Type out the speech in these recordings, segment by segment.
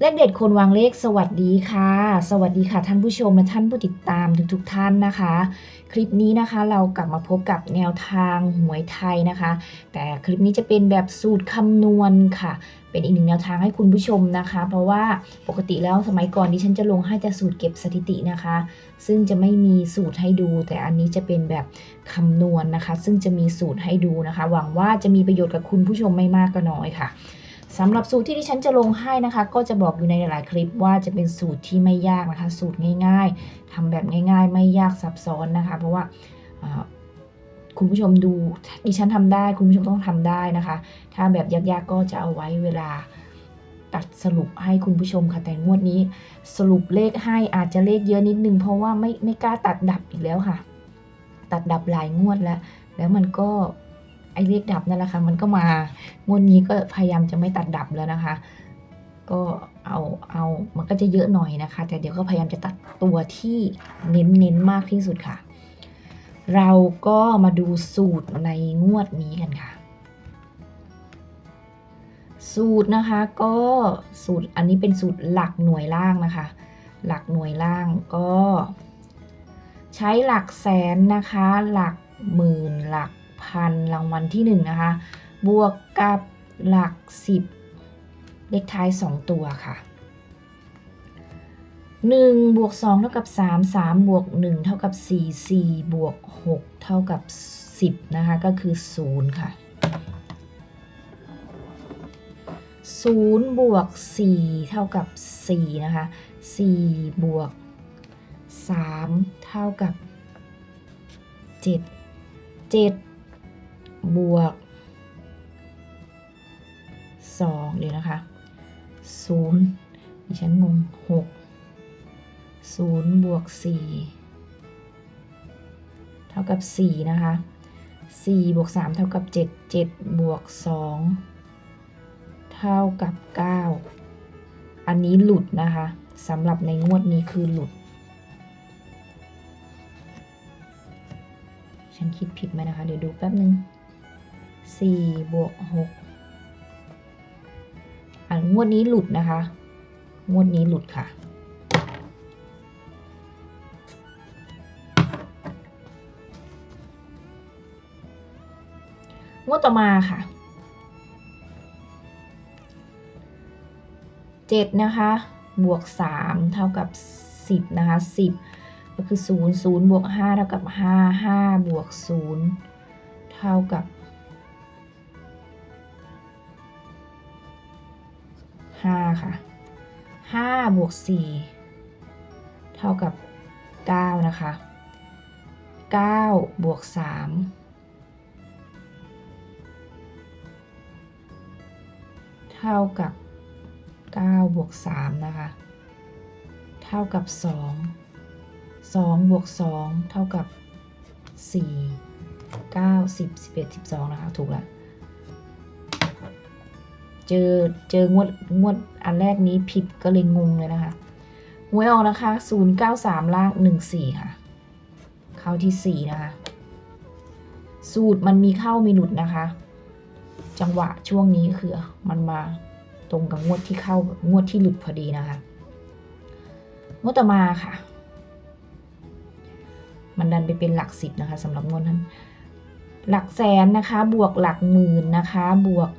เลขเด็ดคนวางเลขสวัสดีค่ะ สวัสดีค่ะท่านผู้ชมและท่านผู้ติดตามทุกๆท่านนะคะ คลิปนี้นะคะเรากลับมาพบกับแนวทางหวยไทยนะคะ แต่คลิปนี้จะเป็นแบบสูตรคำนวณค่ะ เป็นอีกหนึ่งแนวทางให้คุณผู้ชมนะคะ เพราะว่าปกติแล้วสมัยก่อนดิฉันจะลงให้แต่สูตรเก็บสถิตินะคะ ซึ่งจะไม่มีสูตรให้ดู แต่อันนี้จะเป็นแบบคำนวณนะคะ ซึ่งจะมีสูตรให้ดูนะคะ หวังว่าจะมีประโยชน์กับคุณผู้ชมไม่มากก็น้อยค่ะ สำหรับสูตรที่ดิฉันจะลงให้นะคะ ก็จะบอกอยู่ในหลายๆคลิปว่าจะเป็นสูตรที่ไม่ยากนะคะ สูตรง่าย ๆทำแบบง่าย ๆ ไม่ยากซับซ้อนนะคะ เพราะว่าคุณผู้ชมดูดิฉันทำได้ คุณผู้ชมต้องทำได้นะคะ ถ้าแบบยากๆก็จะเอาไว้เวลาตัดสรุปให้คุณผู้ชมค่ะแต่งวดนี้ สรุปเลขให้อาจจะเลขเยอะนิดนึงเพราะว่าไม่ไม่กล้าตัดดับอีกแล้วค่ะ ตัดดับหลายงวดแล้ว แล้วมันก็ ไอเลขดับนั่นแหละค่ะมันก็มางวดนี้ก็พยายามจะไม่ตัดดับแล้วนะคะ ก็เอาเอามันก็จะเยอะหน่อยนะคะ แต่เดี๋ยวก็พยายามจะตัดตัวที่เน้นเน้นมากที่สุดค่ะ เราก็มาดูสูตรในงวดนี้กันค่ะ สูตรนะคะก็สูตรอันนี้เป็นสูตรหลักหน่วยล่างนะคะ หลักหน่วยล่างก็ ใช้หลักแสนนะคะ หลักหมื่นหลัก พันรางวัลที่หนึ่งนะคะ บวกกับหลักสิบเลขท้าย 2 ตัวค่ะ 1 บวก 2 เท่ากับ 3 3 บวก 1 เท่ากับ 4 4 บวก 6 เท่ากับ 10 นะคะ ก็คือ 0 ค่ะ 0 บวก 4 เท่ากับ 4 นะคะ 4 บวก 3 เท่ากับ 7 7 บวก 2 เดี๋ยวนะคะ 0 ดิฉันงง 6 0 บวก 4 เท่ากับ 4 นะคะ 4 บวก 3 เท่ากับ 7 7 บวก 2 เท่ากับ 9 อันนี้หลุดนะคะสำหรับในงวดนี้คือหลุดฉันคิดผิดไหมนะคะ เดี๋ยวดูแป๊บนึง 4บวก6อันงวดนี้หลุดนะคะ งวดนี้หลุดค่ะ งวดต่อมาค่ะเจ็ดนะคะบวกสามเท่ากับสิบนะคะสิบก็คือศูนย์ศูนย์บวกห้าเท่ากับห้าห้าบวกศูนย์เท่ากับ ห้าค่ะห้าบวกสี่เท่ากับเก้านะคะเก้าบวกสามเท่ากับ9บวก3นะคะเท่ากับ2 2บวก2เท่ากับ4 9 10 11 12นะคะ ถูกแล้ว เจอเจองวดงวดอันแรกนี้ผิดก็เลยงงเลยนะคะหวยออกนะคะ 093 ล่าง 14 ค่ะ เข้าที่ 4 นะคะ สูตรมันมีเข้ามีหลุดนะคะ จังหวะช่วงนี้คือมันมาตรงกับงวดที่เข้างวดที่หลุดพอดีนะคะ งวดต่อมาค่ะ มันดันไปเป็นหลักสิบนะคะสำหรับงวดนั้น หลักแสนนะคะ บวกหลักหมื่นนะคะ บวก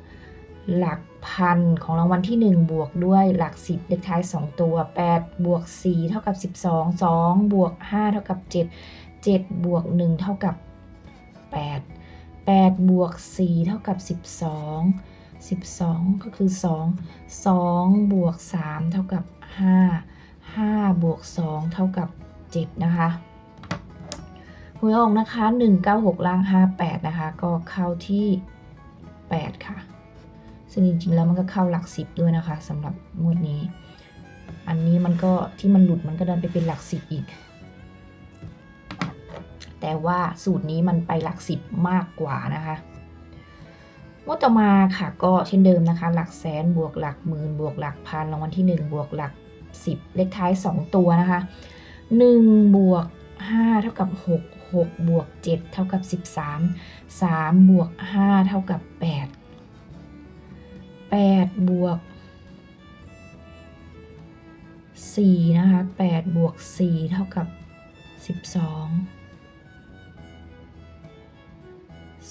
หลัก พันของรางวัลที่ 1 บวกด้วยหลักสิบเลขท้าย 2 ตัว 8 บวก 4 เท่ากับ 12 2 บวก 5 เท่ากับ 7 7 บวก 1 เท่ากับ 8 8 บวก 4 เท่ากับ 12 12 ก็คือ 2 2 บวก 3 เท่ากับ 5 5 บวก 2 เท่ากับ 7 นะคะหวยออกนะคะ 196ล่าง 58 นะคะ ก็เข้าที่ 8 ค่ะ ซึ่งจริงๆแล้วมันก็เข้าหลัก10ด้วยนะคะสำหรับงวดนี้ อันนี้มันก็ที่มันหลุดมันก็ดันไปเป็นหลัก10อีก แต่ว่าสูตรนี้มันไปหลัก10มากกว่านะคะงวดต่อมาค่ะก็เช่นเดิมนะคะ หลักแสนบวกหลักหมื่นบวกหลักพันรางวัลที่ 1 บวกหลัก 10 เลขท้าย 2 ตัวนะคะ1บวก5เท่ากับ 6 6บวก7เท่ากับ 13 3บวก5เท่ากับ 8 8 บวกสี่นะคะแปดบวกสี่เท่ากับสิบสอง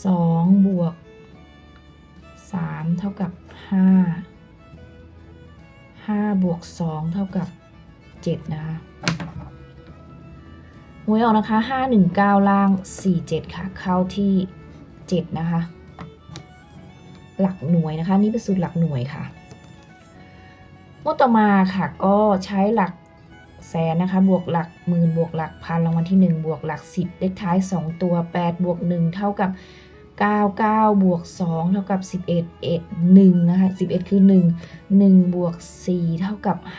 สองบวกสามเท่ากับห้าห้าบวกสองเท่ากับเจ็ดนะคะหวยออกนะคะห้าหนึ่งเก้าล่างสี่เจ็ดค่ะ เข้าที่เจ็ดนะคะ หลักหน่วยนะคะ นี่เป็นสูตรหลักหน่วยค่ะงวดต่อมาค่ะก็ใช้หลักแสนนะคะ บวกหลักหมื่นบวกหลักพันรางวัลที่ 1 บวกหลัก 10 เลขท้าย 2 ตัว 8 บวก 1 เท่ากับ 9 9 บวก 2 เท่ากับ 11 1 1นะคะ11 คือ 1 1 บวก 4 เท่ากับ 5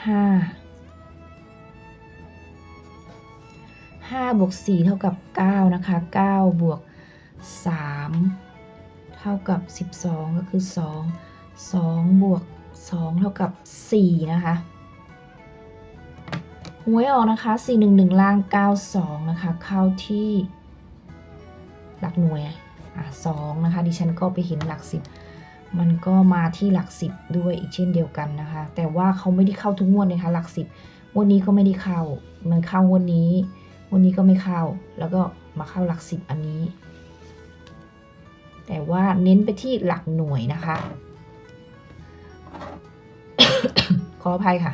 5 บวก 4 เท่ากับ 9 นะคะ 9 บวก 3 เท่ากับ 12 ก็คือ 2 2 บวก 2 เท่ากับ 4 นะคะหวยออกนะคะ 411 ล่าง 92 นะคะ เข้าที่ หลักหน่วยอะ2นะคะ ดิฉันก็ไปเห็นหลัก 10 มันก็มาที่หลัก 10 ด้วยอีกเช่นเดียวกันนะคะ แต่ว่าเขาไม่ได้เข้าทุกงวดนะคะ หลัก 10วดนี้ก็ไม่ได้เข้า มันเข้าวดนี้งวดนี้ก็ไม่เข้า แล้วก็มาเข้าหลัก 10 อันนี้ แต่ว่าเน้นไปที่หลักหน่วยนะคะ ขออภัยค่ะ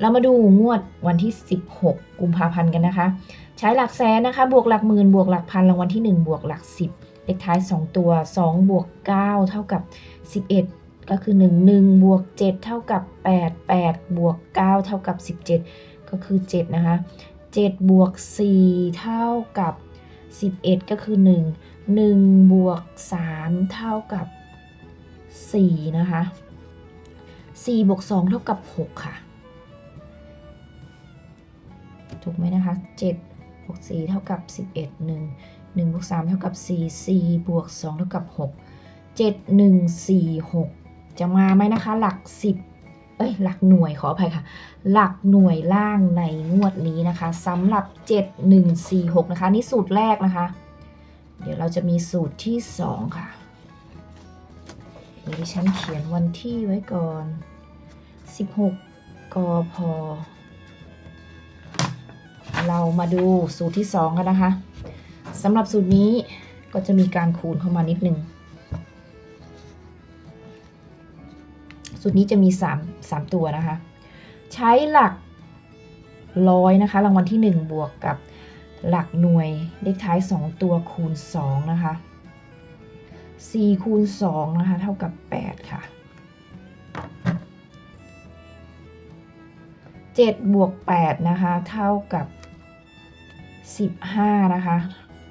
เรามาดูงวดวันที่ 16 กุมภาพันธ์กันนะคะ ใช้หลักแสนนะคะ บวกหลักหมื่นบวกหลักพันรางวัลที่ 1 บวกหลัก 10 เลขท้าย 2 ตัว 2 บวก 9 เท่ากับ 11ก็คือ 1 1บวก7เท่ากับ 8 8 บวก 9 เท่ากับ 17 ก็คือ 7 นะคะ 7บวก4เท่ากับ 11 ก็คือ 1 1บวก3เท่ากับ4นะคะ4บวก2เท่ากับ 6 ค่ะ ถูกไหมนะคะ7บวก4เท่ากับ 11 1 1บวก3เท่ากับ 4 4บวก2เท่ากับ 6 7 1 4 6 จะมาไหมนะคะ หลัก 10 เอ้ยหลักหน่วยขออภัยค่ะ หลักหน่วยล่างในงวดนี้นะคะสำหรับ 7 1 4 6 นะคะ นี่สูตรแรกนะคะ เดี๋ยวเราจะมีสูตรที่ 2 ค่ะเดี๋ยวฉันเขียนวันที่ไว้ก่อน 16 กพ เรามาดูสูตรที่ 2 กันนะคะสำหรับสูตรนี้ก็จะมีการคูณเข้ามานิดนึง สูตรนี้จะมี 3 3 ตัวนะคะ ใช้หลักร้อยนะคะ รางวัลที่ 1 บวกกับหลักหน่วยเลขท้าย 2 ตัวคูณ 2 นะคะ 4 คูณ 2 นะคะ เท่ากับ 8 ค่ะ 7 บวก 8 นะคะ เท่ากับ 15 นะคะ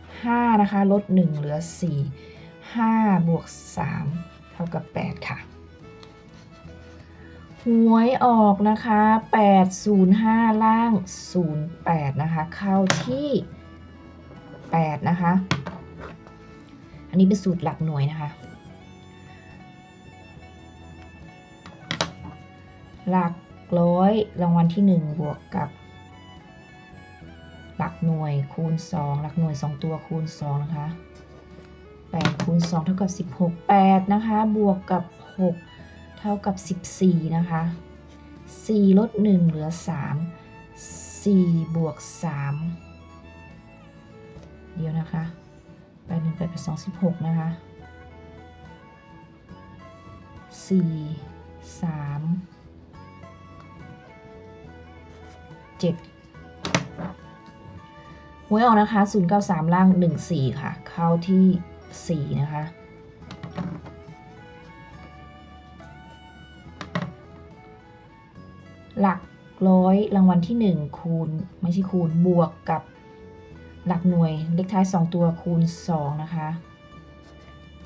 5 นะคะ ลด 1 เหลือ 4 5 บวก 3 เท่ากับ 8 ค่ะ หวยออกนะคะ 805 ล่าง 08 นะคะ เข้าที่ 8 นะคะ อันนี้เป็นสูตรหลักหน่วยนะคะ หลักร้อยรางวัลที่ 1 บวกกับ หลักหน่วยคูณ 2 หลักหน่วย 2 ตัวคูณ 2 นะคะ8คูณ2เท่ากับ 16 8 นะคะ บวกกับ 6 ท่ากับ 14 นะคะ 4 ลด 1 เหลือ 3 4 บวก 3 เดี๋ยวนะคะ8 1 8 8 2 16 นะคะ 4 3 7หวยออกนะคะ 093 ล่าง 14 ค่ะ เข้าที่ 4 นะคะ หลักร้อยรางวัลที่ 1 คูณ ไม่ใช่คูณบวกกับหลักหน่วยเลขท้าย 2 ตัวคูณ 2 นะคะ 8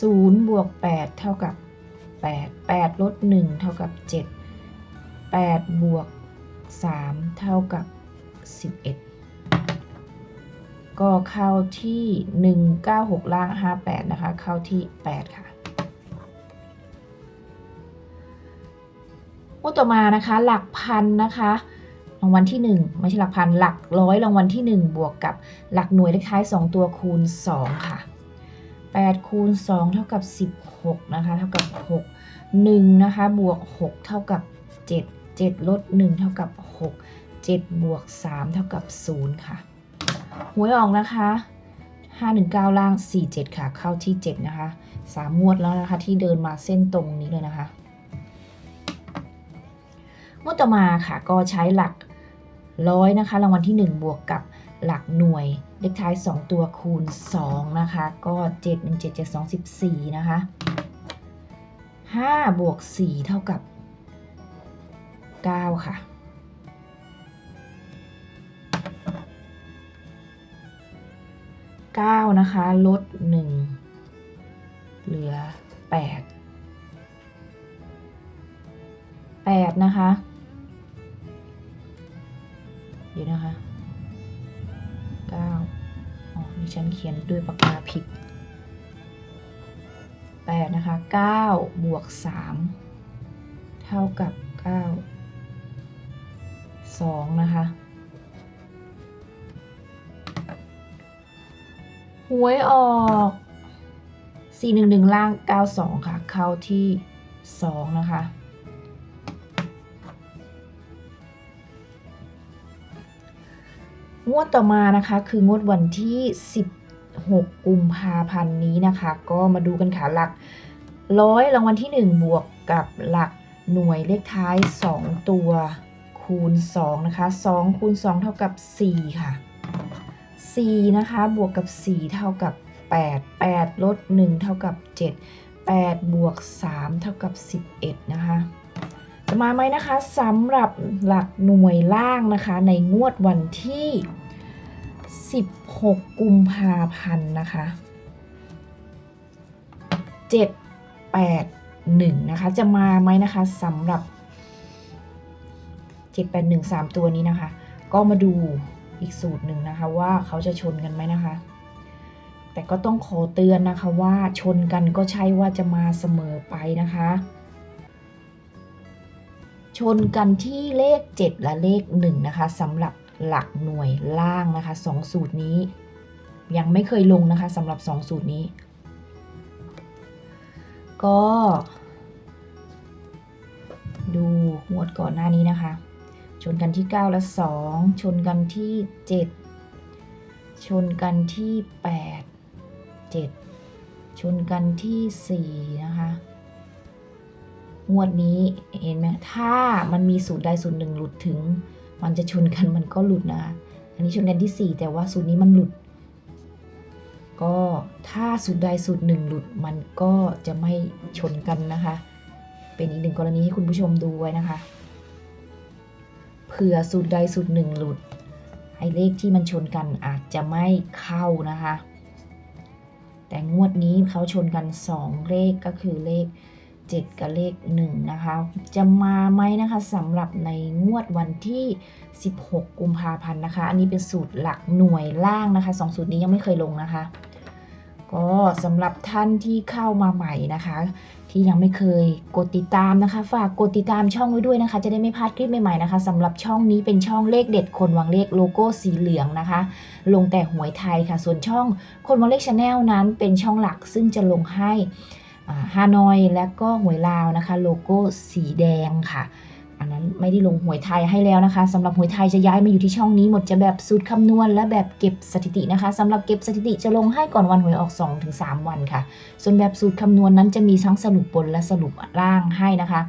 0 บวก 8 เท่ากับ 8 8 ลด 1 เท่ากับ 7 8 บวก 3 เท่ากับ 11 ก็เข้าที่ 196 ล่าง 58 นะคะ เข้าที่ 8 ค่ะ งวดต่อมานะคะหลักพันนะคะรางวัลที่ 1 ไม่ใช่หลักพันหลักร้อยรางวัลที่ 1 บวกกับหลักหน่วยเลขท้าย 2 ตัวคูณ 2 ค่ะ 8 คูณ 2 เท่ากับ 16 นะคะ เท่ากับ 6 1 นะคะ บวก 6 เท่ากับ 7 7 ลด 1 เท่ากับ 6 7 บวก 3 เท่ากับ 0 ค่ะหวยออกนะคะ 519 ล่าง 47 ค่ะ เข้าที่ 7 นะคะ 3 งวดแล้วนะคะที่เดินมาเส้นตรงนี้เลยนะคะ งวดต่อมาค่ะก็ใช้หลักร้อยนะคะ รางวัลที่ 1 บวกกับหลักหน่วย เลขท้าย 2 ตัวคูณ 2 นะคะ ก็ 7 1 7 7 2 14 นะคะ 5 บวก 4 เท่ากับ 9 ค่ะ 9 นะคะ ลด 1 เหลือ 8 8 นะคะ เดี๋ยวนะคะ9อ๋อดิฉันเขียนด้วยปากกาผิด8นะคะ9บวก3เท่ากับ 9 2 นะคะหวยออก 411 ล่าง 92 ค่ะ เข้าที่ 2 นะคะ งวดต่อมานะคะ คืองวดวันที่ 16 กุมภาพันธ์นี้นะคะ ก็มาดูกันค่ะหลักร้อยรางวัลที่ 1 บวกกับหลักหน่วยเลขท้าย 2 ตัวคูณ2นะคะ2คูณ2 เท่ากับ 4 ค่ะ 4 นะคะ บวกกับ 4 เท่ากับ 8 8 ลด 1 เท่ากับ 7 8 บวก 3 เท่ากับ 11 นะคะจะ มาไหมนะคะสำหรับหลักหน่วยล่างนะคะ ในงวดวันที่ 16 กุมภาพันธ์นะคะ 7 8 1 นะคะ จะมาไหมนะคะสำหรับ 7 8 1 3 ตัวนี้นะคะ ก็มาดูอีกสูตรหนึ่งนะคะว่าเขาจะชนกันไหมนะคะ แต่ก็ต้องขอเตือนนะคะว่าชนกันก็ใช่ว่าจะมาเสมอไปนะคะ ชนกันที่เลข 7 และเลข 1 นะคะสำหรับหลักหน่วยล่างนะคะ 2 สูตรนี้ ยังไม่เคยลงนะคะสำหรับ 2 สูตรนี้ ก็ ดูงวดก่อนหน้านี้นะคะ ชนกันที่ 9 และ 2 ชนกันที่ 7 ชนกันที่ 8 7 ชนกันที่ 4 นะคะ งวดนี้เห็นไหมถ้ามันมีสูตรใดสูตรหนึ่งหลุดถึง มันจะชนกันมันก็หลุดนะ อันนี้ชนกันที่ 4 แต่ว่าสูตรนี้มันหลุด ก็ถ้าสูตรใดสูตรหนึ่งหลุดมันก็จะไม่ชนกันนะคะ เป็นอีกหนึ่งกรณีให้คุณผู้ชมดูไว้นะคะเผื่อสูตรใดสูตรหนึ่งหลุดไอ้เลขที่มันชนกันอาจจะไม่เข้านะคะ แต่งวดนี้เขาชนกัน 2 เลขก็คือเลข 7 กับเลข 1 นะคะ จะมาไหมนะคะสำหรับในงวดวันที่ 16 กุมภาพันธ์นะคะ อันนี้เป็นสูตรหลักหน่วยล่างนะคะ2สูตรนี้ยังไม่เคยลงนะคะ ก็สำหรับท่านที่เข้ามาใหม่นะคะ ที่ยังไม่เคยกดติดตามนะคะ ฝากกดติดตามช่องไว้ด้วยนะคะ จะได้ไม่พลาดคลิปใหม่ๆนะคะสำหรับช่องนี้เป็นช่องเลขเด็ดคนวางเลขโลโก้สีเหลืองนะคะ ลงแต่หวยไทยค่ะ ส่วนช่องคนวางเลขชาแนลนั้นเป็นช่องหลักซึ่งจะลงให้ ฮานอยและก็หวยลาวนะคะ โลโก้สีแดงค่ะ อันนั้นไม่ได้ลงหวยไทยให้แล้วนะคะสำหรับหวยไทยจะย้ายมาอยู่ที่ช่องนี้หมดจะแบบสูตรคำนวณและแบบเก็บสถิตินะคะสำหรับเก็บสถิติจะลงให้ก่อนวันหวยออก 2-3 วันค่ะ ส่วนแบบสูตรคำนวณนั้นจะมีทั้งสรุปบนและสรุปล่างให้นะคะ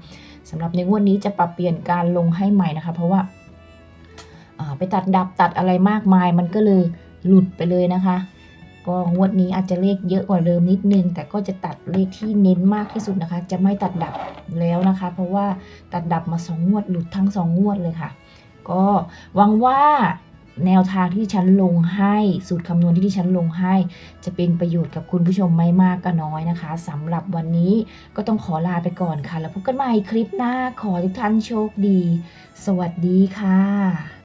สำหรับในงวดนี้จะปรับเปลี่ยนการลงให้ใหม่นะคะ เพราะว่าอ่าไปตัดดับตัดอะไรมากมายมันก็เลยหลุดไปเลยนะคะ ก็งวดนี้อาจจะเลขเยอะกว่าเดิมนิดนึง แต่ก็จะตัดเลขที่เน้นมากที่สุดนะคะ จะไม่ตัดดับแล้วนะคะ เพราะว่าตัดดับมาสองงวดหลุดทั้งสองงวดเลยค่ะ ก็หวังว่าแนวทางที่ดิฉันลงให้สูตรคำนวณที่ดิฉันลงให้ จะเป็นประโยชน์กับคุณผู้ชมไม่มากก็น้อยนะคะสำหรับวันนี้ก็ต้องขอลาไปก่อนค่ะ แล้วพบกันใหม่คลิปหน้าขอทุกท่านโชคดี สวัสดีค่ะ